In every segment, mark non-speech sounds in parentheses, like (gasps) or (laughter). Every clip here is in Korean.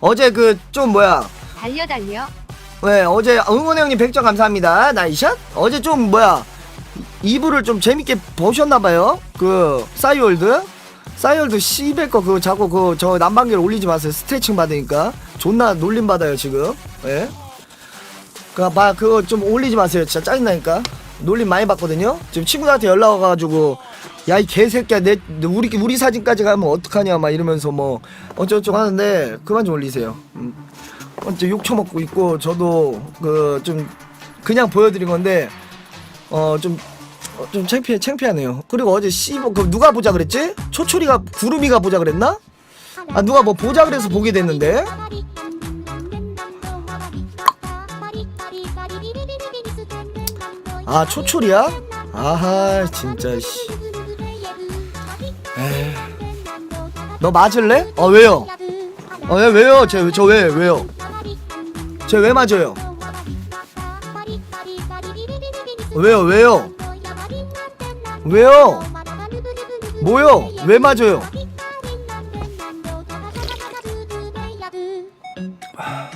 어제 그 좀 뭐야? 달려 달려. 왜 어제 응원 형님 100점 감사합니다. 나이샷? 어제 좀 뭐야? 이부를 좀 재밌게 보셨나봐요. 그 싸이월드? 싸이월드 씨발 거 그거 자꾸 그 저 난방기를 올리지 마세요. 스트레칭 받으니까. 존나 놀림 받아요 지금. 예 그봐 그거 좀 올리지 마세요 진짜 짜증나니까 놀림 많이 받거든요 지금 친구들한테 연락 와가지고 야 이 개새끼야 내 우리 우리 사진까지 가면 어떡하냐 막 이러면서 뭐 어쩌고저쩌고 하는데 그만 좀 올리세요 음. 언제 욕 처먹고 있고 저도 그 좀 그냥 보여드린 건데 어좀 어, 좀 창피해 창피하네요. 그리고 어제 씨뭐 그 누가 보자 그랬지? 초초리가 구름이가 보자 그랬나? 아 누가 뭐 보자 그래서 보게 됐는데 아 초초리야? 아하 진짜 씨. 너 맞을래? 어 왜요? 어 왜, 왜요? 저 왜 왜요? 쟤왜 맞아요? 왜요 왜요? 왜요? 뭐요? 왜 맞아요? 아,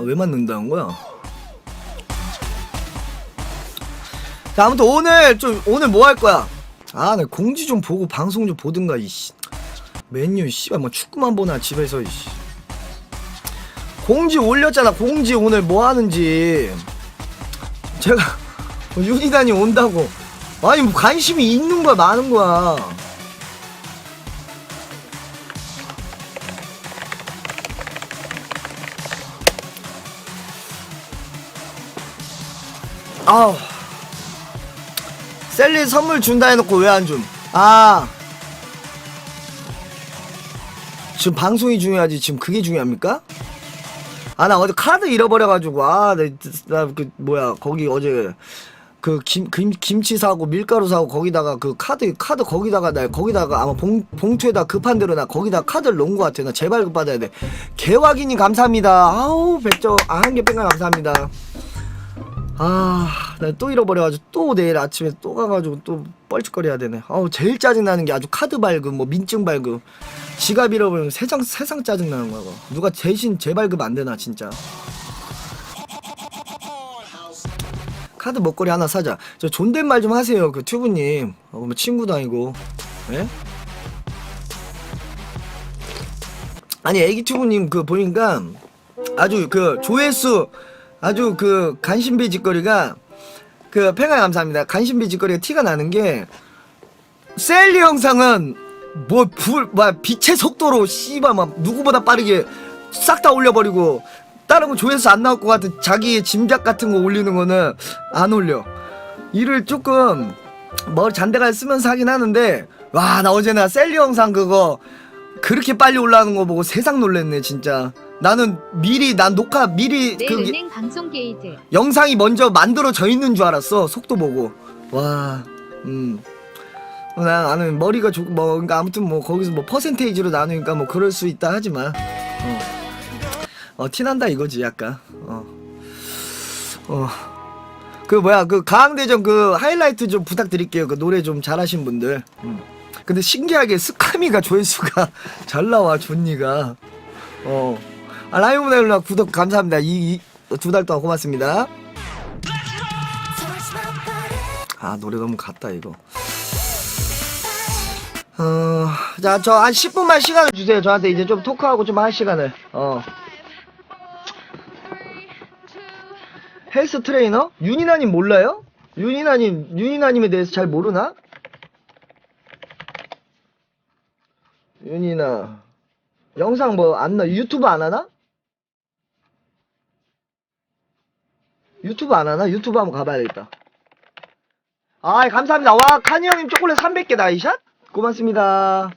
왜 맞는다는 거야? 자 아무튼 오늘 좀 오늘 뭐 할 거야? 아, 나 공지 좀 보고 방송 좀 보든가 이씨. 맨유 씨발 뭐 축구만 보나 집에서 이씨. 공지 올렸잖아. 공지 오늘 뭐 하는지. 제가 뭐 윤희단이 온다고. 아니 뭐 관심이 있는 거야, 많은 거야. 아우. 셀리 선물 준다 해놓고 왜 안 줌? 아. 지금 방송이 중요하지 지금 그게 중요합니까? 아 나 어제 카드 잃어버려가지고 아나그 뭐야 거기 어제 그 김 김, 김치 사고 밀가루 사고 거기다가 그 카드 카드 거기다가 나 거기다가 아마 봉, 봉투에다 급한 대로 나 거기다 카드를 넣은 것 같아 나 재발급 받아야 돼 개확인님 감사합니다 아우 백점 아한 개 뺑가 감사합니다 아, 나 또 잃어버려가지고 또 내일 아침에 또 가가지고 또 뻘쭘거려야 되네. 아우 제일 짜증 나는 게 아주 카드 발급, 뭐 민증 발급, 지갑 잃어버리면 세상 세상 짜증 나는 거야. 그거. 누가 대신 재발급 안 되나 진짜. 카드 먹거리 하나 사자. 저 존댓말 좀 하세요, 그 튜브님. 어, 뭐 친구도 아니고, 예? 아니 애기 튜브님 그 보니까 아주 그 조회수 아주 그 간신비 짓거리가 그 팽아 감사합니다. 간신비 짓거리가 티가 나는 게 셀리 영상은 뭐 불 뭐 빛의 속도로 씨발 막 누구보다 빠르게 싹 다 올려버리고 다른 거 조회수 안 나올 것 같은 자기의 짐작 같은 거 올리는 거는 안 올려. 이를 조금 뭐 잔대가 쓰면서 하긴 하는데 와 나 어제 나 셀리 영상 그거 그렇게 빨리 올라가는 거 보고 세상 놀랬네 진짜. 나는 미리 난 녹화 미리 내 그 은행 방송 게이드. 영상이 먼저 만들어져 있는 줄 알았어 속도 보고. 와음. 나는 머리가 조금 뭐 그러니까 아무튼 뭐 거기서 뭐 퍼센테이지로 나누니까 뭐 그럴 수 있다 하지만 어, 어 티난다 이거지 약간. 어 어 그 뭐야 그 가항대전 그 하이라이트 좀 부탁드릴게요. 그 노래 좀 잘하신 분들. 음. 근데 신기하게 스카미가 조회수가 (laughs) 잘 나와 존니가. 어 아, 라이브 넬라 구독 감사합니다 이 두 달 동안 고맙습니다 아 노래 너무 같다 이거 어, 자, 저 한 10분만 시간을 주세요. 저한테 이제 좀 토크하고 좀 할 시간을. 어. 헬스 트레이너? 윤이나님 몰라요? 윤이나님, 윤이나님에 대해서 잘 모르나? 윤이나. 영상 뭐 안 나, 유튜브 안 하나? 유튜브 안 하나? 유튜브 한번 가봐야겠다. 아, 감사합니다. 와, 카니 형님 초콜릿 300개 나이샷? 고맙습니다.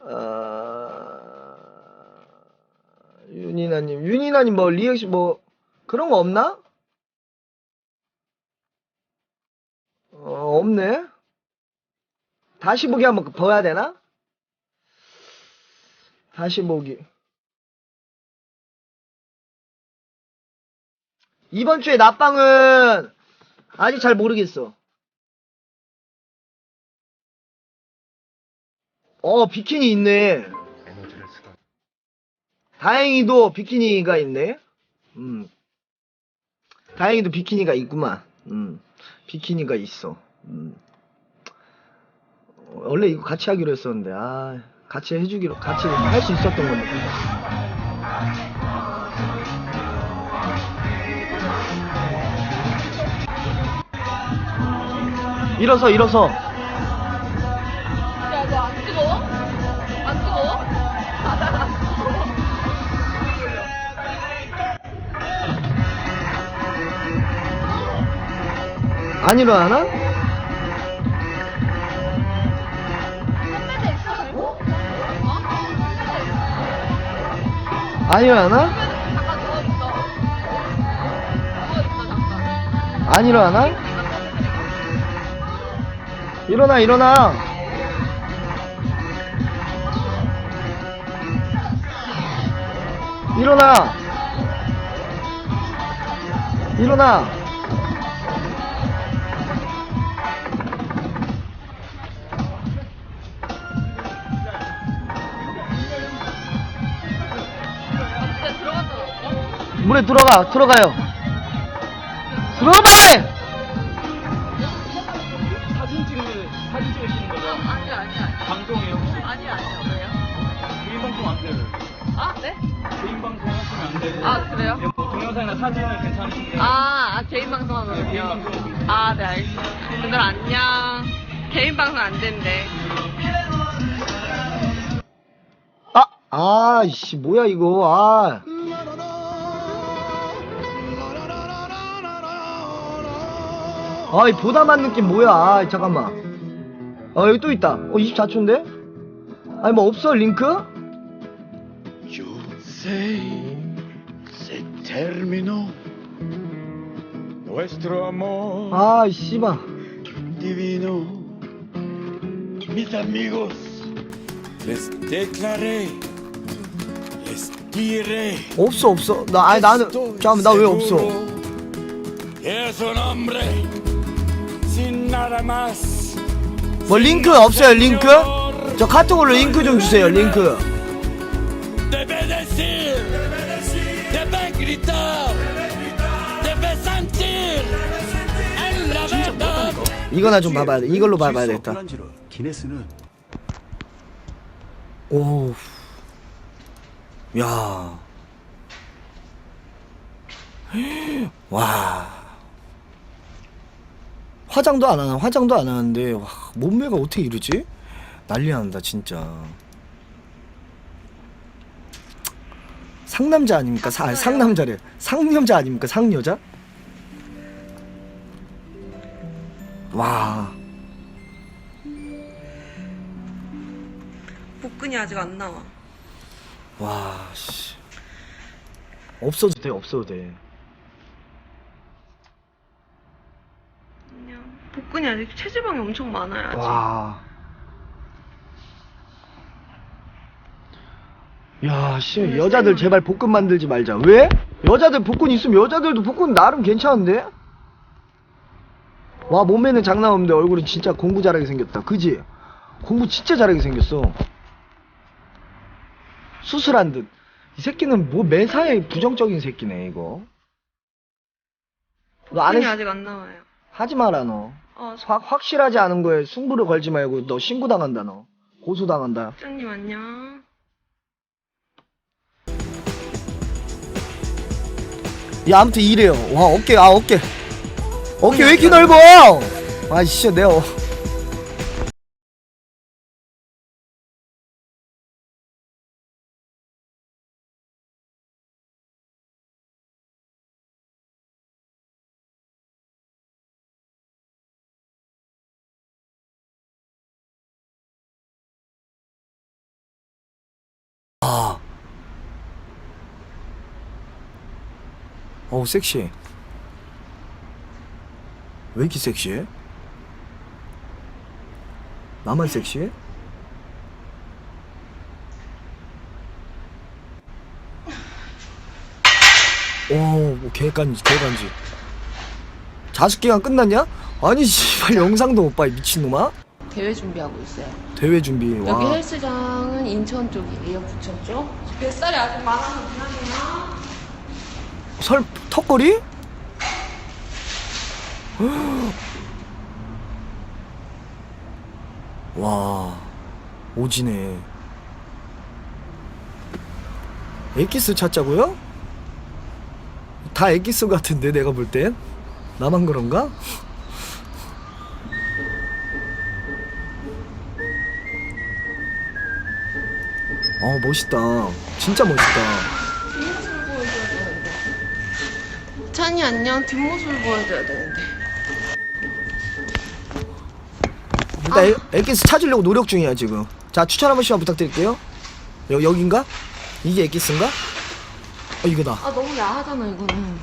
어... 윤이나님, 윤이나님 뭐 리액션 뭐 그런 거 없나? 어, 없네. 다시 보기 한번 봐야 되나? 다시 보기. 이번 주에 낮방은 아직 잘 모르겠어. 어 비키니 있네. 다행히도 비키니가 있네. 음. 다행히도 비키니가 있구만. 음. 비키니가 있어. 음. 어, 원래 이거 같이 하기로 했었는데 아 같이 해주기로 같이 할 수 있었던 건데 일어서 일어서 안 일어나나? 안 일어나나? 안 일어나나? 일어나 일어나. 일어나. 일어나. 물에 들어가 들어가요. 들어가 아니, 아니, 아니. 방송이요? 혹시? 아니, 아니요. 왜요? 개인 방송 안 돼요. 아, 네? 개인 방송 하시면 안 돼요. 아, 그래요? 예, 뭐 동영상이나 사진은 괜찮으신데. 아, 아 개인 방송 네, 개인 하면요? 방송. 아, 네, 알겠습니다. 분들 안녕. 개인 방송 안 된대. 아 아 이씨 뭐야 이거 아 아이 보다 만 느낌 뭐야 아 잠깐만 어 여기 또 있다 어 24초인데 아니 뭐 없어 링크 Yo sé, se terminó nuestro amor 아 씨발 divino. Mis amigos, les declaré, les diré. 없어 없어 나 아니 나는 잠깐만 나 왜 없어 Es un hombre sin nada más. 뭐 링크 없어요 링크 저 카톡으로 링크 좀 주세요 링크. 이거나 좀 봐봐야 돼 이걸로 봐봐야 되겠다 기네스는 오. 야. 와. 화장도 안 하나, 화장도 안 하는데, 와, 몸매가 어떻게 이러지? 난리 난다, 진짜. 상남자 아닙니까? 사, 아니, 상남자래. 상여자 아닙니까? 상여자? 와. 복근이 아직 안 나와. 와, 씨. 없어도 돼, 없어도 돼. 그냥 복근이 아직 체지방이 엄청 많아요. 아직. 와. 야, 씨, 여자들 제발 복근 만들지 말자. 왜? 여자들 복근 있으면 여자들도 복근 나름 괜찮은데? 와, 몸매는 장난 없는데 얼굴은 진짜 공부 잘하게 생겼다. 그지? 공부 진짜 잘하게 생겼어. 수술한 듯. 이 새끼는 뭐 매사에 부정적인 새끼네, 이거. 너안 복근이 했, 아직 안 나와요. 하지 마라, 너. 어, 확, 확실하지 않은 거에 승부를 걸지 말고 너 신고당한다 너. 고소당한다. 소장님 안녕. 야 아무튼 이래요. 와 어깨 아 어깨. 어깨 왜 이렇게 넓어? 아씨 내가 어- 어우 섹시해 왜 이렇게 섹시해? 나만 섹시해? 오, 뭐 개간지, 개간지. 자숙 기간 끝났냐? 아니, 씨발, 영상도 못 봐, 이 미친놈아? 대회 준비하고 있어요. 대회 준비. 와. 여기 헬스장은 인천 쪽이에요, 부천 쪽. 뱃살이 아직 많아서 미안해요. 설 턱걸이? (gasps) 와 오지네 엑기스 찾자고요? 다 엑기스 같은데 내가 볼 땐? 나만 그런가? (laughs) 어 멋있다 진짜 멋있다 찬이 안녕, 뒷모습을 보여줘야 되는데. 일단 엑- 엑기스 찾으려고 노력 중이야 지금 자 추천 한 번씩만 부탁드릴게요 여, 여긴가? 이게 엑기스인가? 어 이거다 아, 너무 야하잖아, 이거는.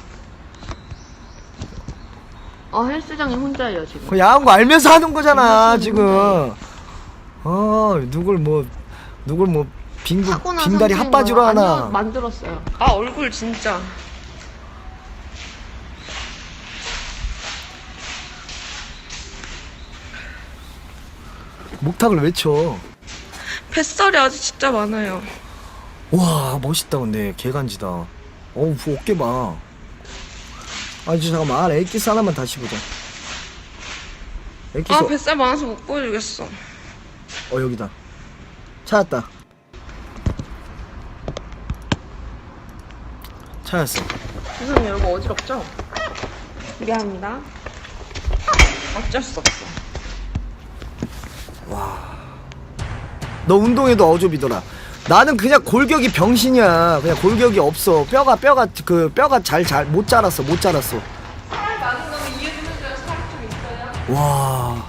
어, 헬스장에 혼자예요, 지금. 그 야한 거 알면서 하는 거잖아 지금 어 누굴 뭐 누굴 뭐 빙구 나서 빙다리 핫바지로. 하나 만들었어요. 아 얼굴 진짜. 목탁을 외쳐 뱃살이 아직 진짜 많아요. 와 멋있다 근데 개간지다 어우 그 어깨 봐 아니 잠깐만 아, 엑기스 하나만 다시 보자 엑기스 아 뱃살 많아서 못 보여주겠어. 어 여기다 찾았다 찾았어 죄송해요, 여러분 어지럽죠? 미안합니다. 어쩔 수 없어. 너 운동해도 어좁이더라. 나는 그냥 골격이 병신이야. 그냥 골격이 없어. 뼈가 뼈가 그 뼈가 잘 잘 못 자랐어. 못 자랐어. 와.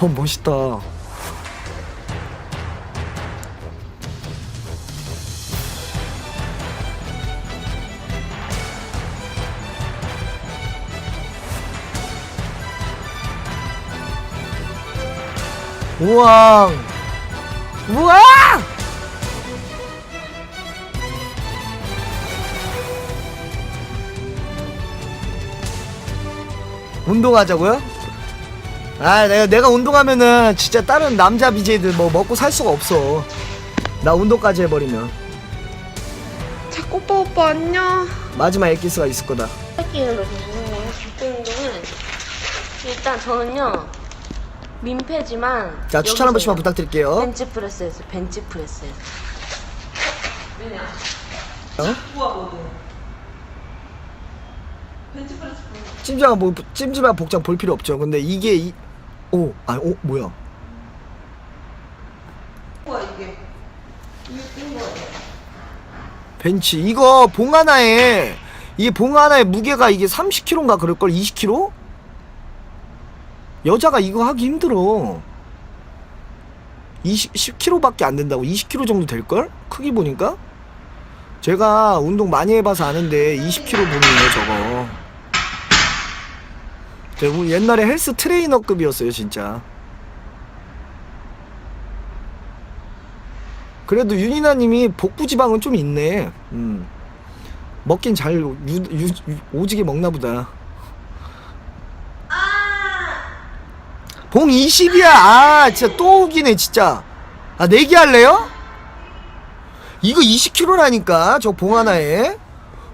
어 멋있다. 우와. 우와! 운동하자고요? 아, 내가 내가 운동하면은 진짜 다른 남자 BJ들 뭐 먹고 살 수가 없어. 나 운동까지 해버리면 자꾸 오빠 오빠 안녕. 마지막 엑기스가 있을 거다. 여러분. 죽도 운동은 일단 저는요 민폐지만 자 추천 한 번씩만. 부탁드릴게요. 벤치 프레스에서 벤치 프레스에서 어? 찜질방 뭐 찜질방 복장 볼 필요 없죠. 근데 이게 이 오, 아, 오, 뭐야? 벤치 이거 봉 하나에 이게 봉 하나의 무게가 이게 30kg인가 그럴 걸 20kg? 여자가 이거 하기 힘들어. 20 10kg밖에 안 된다고 20kg 정도 될 걸? 크기 보니까 제가 운동 많이 해봐서 아는데 20kg 분이에요 저거. 제가 우리 옛날에 헬스 트레이너급이었어요 진짜. 그래도 윤이나님이 복부 지방은 좀 있네. 음. 먹긴 잘 유, 유, 유, 오지게 먹나 보다. 봉 20이야. 아, 진짜 또 오기네, 진짜. 아, 내기 할래요? 이거 20kg라니까, 저 봉 하나에.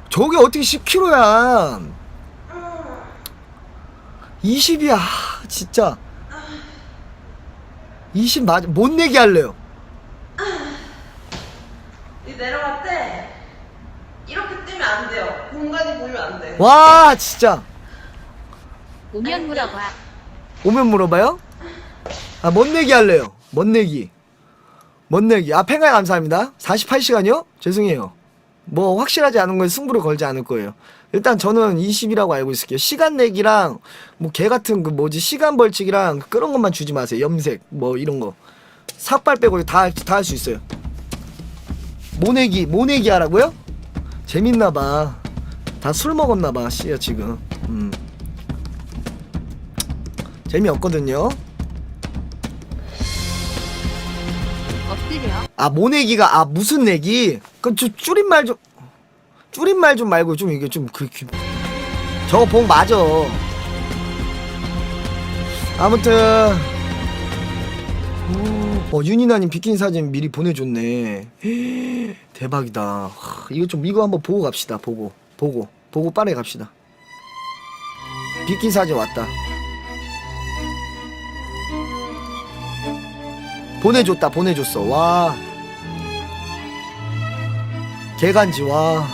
저게 어떻게 10kg야. 20이야, 진짜. 20 맞아. 못 내기 할래요. 이 내려갈 때 이렇게 뜨면 안 돼요. 공간이 보이면 안 돼. 와, 진짜. 오면 물어봐. 오면 물어봐요? 아, 뭔 내기 할래요? 뭔 내기? 뭔 내기? 아, 팽가에 감사합니다. 48시간이요? 죄송해요. 뭐, 확실하지 않은 건 승부를 걸지 않을 거예요. 일단 저는 20이라고 알고 있을게요. 시간 내기랑, 뭐, 개 같은 그 뭐지, 시간 벌칙이랑 그런 것만 주지 마세요. 염색, 뭐, 이런 거. 삭발 빼고 다, 다 할 수 있어요. 모내기, 모내기 하라고요? 재밌나봐. 다 술 먹었나봐, 씨야, 지금. 음. 재미없거든요. 엎드려. 아 모내기가 아 무슨 내기? 그좀 줄임말 좀 줄임말 좀 말고 좀 이게 좀그 그, 저거 봉 맞아. 아무튼 오, 어, 윤이나님 비키니 사진 미리 보내줬네. (gasps) 대박이다. 하, 이거 좀 이거 한번 보고 갑시다. 보고 보고 보고 빠르게 갑시다. 비키니 사진 왔다. 보내줬다 보내줬어. 와. 개간지 와.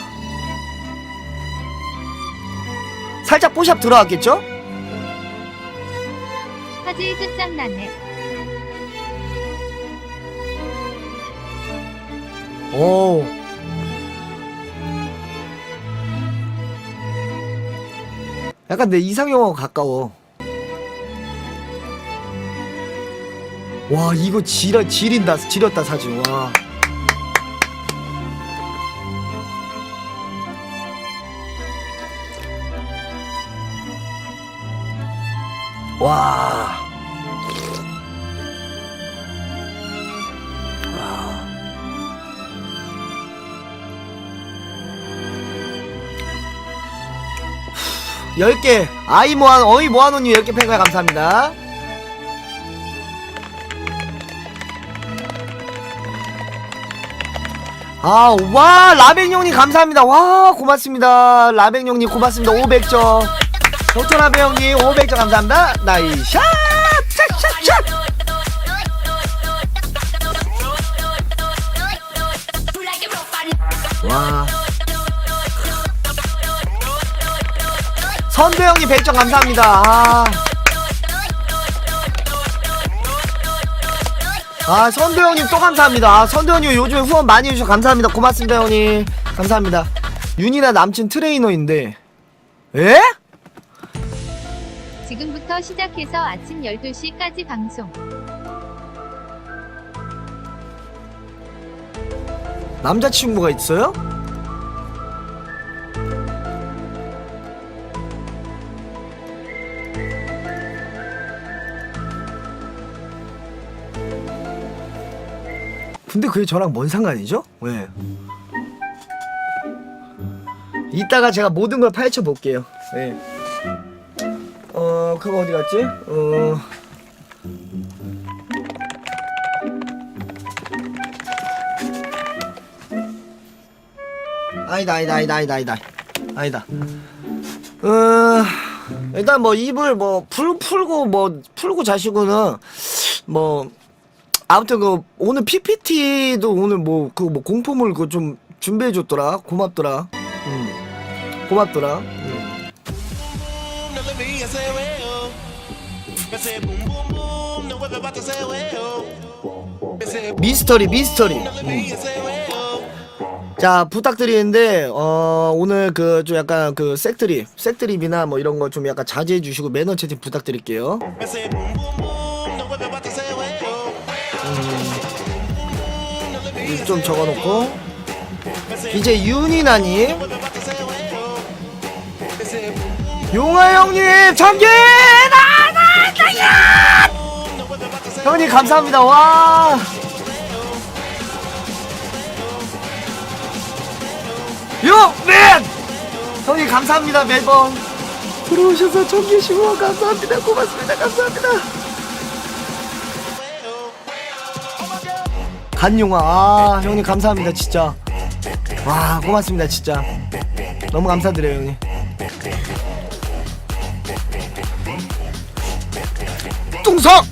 살짝 뽀샵 들어왔겠죠? 화질 끝장나네. 오. 약간 내 이상형하고 가까워. 와 이거 지려 지린다 지렸다 사진. 와. 와. 열 개. 아이 모아 어이 모아놓님 10개 팬가 감사합니다 아 와 라벤 형님 감사합니다. 와 고맙습니다. 라벤 형님 고맙습니다. 500점. 도토 라벤 형님 500점 감사합니다. 나이샷! 샷샷샷! 와. 선배형님 100점 감사합니다. 아, 아 선배형님 또 감사합니다. 아, 선배형님 요즘에 후원 많이 해주셔서 감사합니다. 고맙습니다 형님. 감사합니다. 윤이나 남친 트레이너인데 에? 지금부터 시작해서 아침 12시까지 방송. 남자친구가 있어요? 근데 그게 저랑 뭔 상관이죠? 왜? 이따가 제가 모든 걸 파헤쳐 볼게요. 네. 어, 그거 어디 갔지? 어. 아니다 아니다 아니다 아니다 아니다 아니다 어 일단 뭐 입을 뭐 풀, 풀고 뭐 풀고 자시고는 뭐 아무튼 그 오늘 PPT도 오늘 뭐 그 뭐 공포물 그 좀 준비해 줬더라. 고맙더라. 음. 고맙더라. 음. 미스터리 미스터리. veo. 자 부탁드리는데 어 오늘 그 좀 약간 그 색드립 색드립이나 뭐 이런 거 좀 약간 자제해 주시고 매너 채팅 부탁드릴게요 좀 적어놓고. 이제 윤이나님. 용화 형님 참견 나나나야! 형님 감사합니다. 와. 용맨! 형님 감사합니다 매번. 들어오셔서 청계시고 감사합니다. 고맙습니다. 감사합니다 간용화. 아 형님 감사합니다 진짜. 와 고맙습니다 진짜. 너무 감사드려요 형님. 뚱석!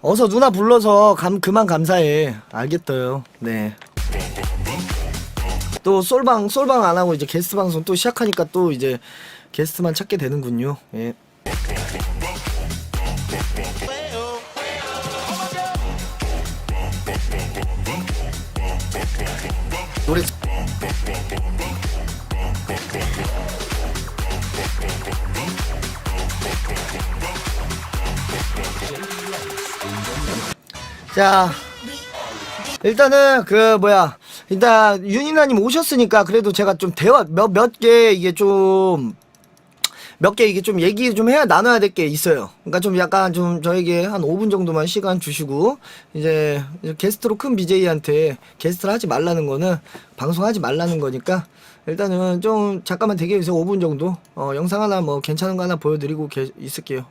어서 누나 불러서 감 그만 감사해. 알겠어요. 네. 또 솔방 솔방 안 하고 이제 게스트 방송 또 시작하니까 또 이제 게스트만 찾게 되는군요. 예. 노래 자 일단은 그 뭐야 일단 윤이나님 오셨으니까 그래도 제가 좀 대화 몇 몇 개 이게 좀 몇 개 이게 좀 얘기 좀 해야 나눠야 될 게 있어요. 그러니까 좀 약간 좀 저에게 한 5분 정도만 시간 주시고 이제 게스트로 큰 BJ한테 게스트를 하지 말라는 거는 방송하지 말라는 거니까 일단은 좀 잠깐만 대기해 주세요. 5분 정도 어, 영상 하나 뭐 괜찮은 거 하나 보여드리고 계- 있을게요.